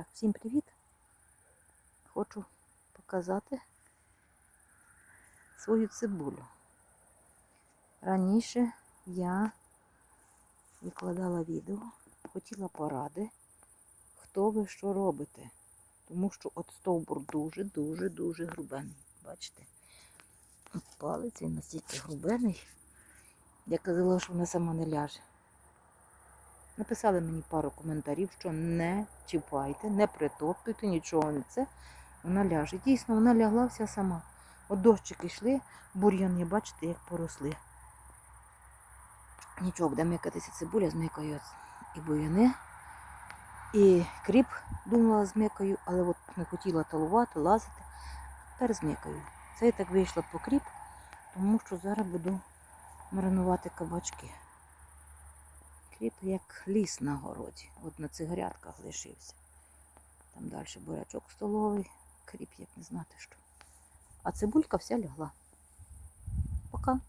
Так, всім привіт. Хочу показати свою цибулю. Раніше я викладала відео, хотіла поради, хто ви що робите. Тому що от стовбур дуже-дуже-дуже грубений. Бачите? Палець він настільки грубений. Я казала, що вона сама не ляже. Написали мені пару коментарів, що не чіпайте, не притоптуйте, нічого не це. Вона ляже. Дійсно, вона лягла вся сама. От дощики йшли, бур'яни, бачите, як поросли. Нічого, буде микатися цибуля, змикаю і бур'яни. І кріп думала змикаю, але от не хотіла талувати, лазити. Тепер змикаю. Це я так вийшла по кріп, тому що зараз буду маринувати кабачки. Кріп як ліс на городі. От на цих грядках лишився. Там далі бурячок столовий, кріп, як не знати що. А цибулька вся лягла.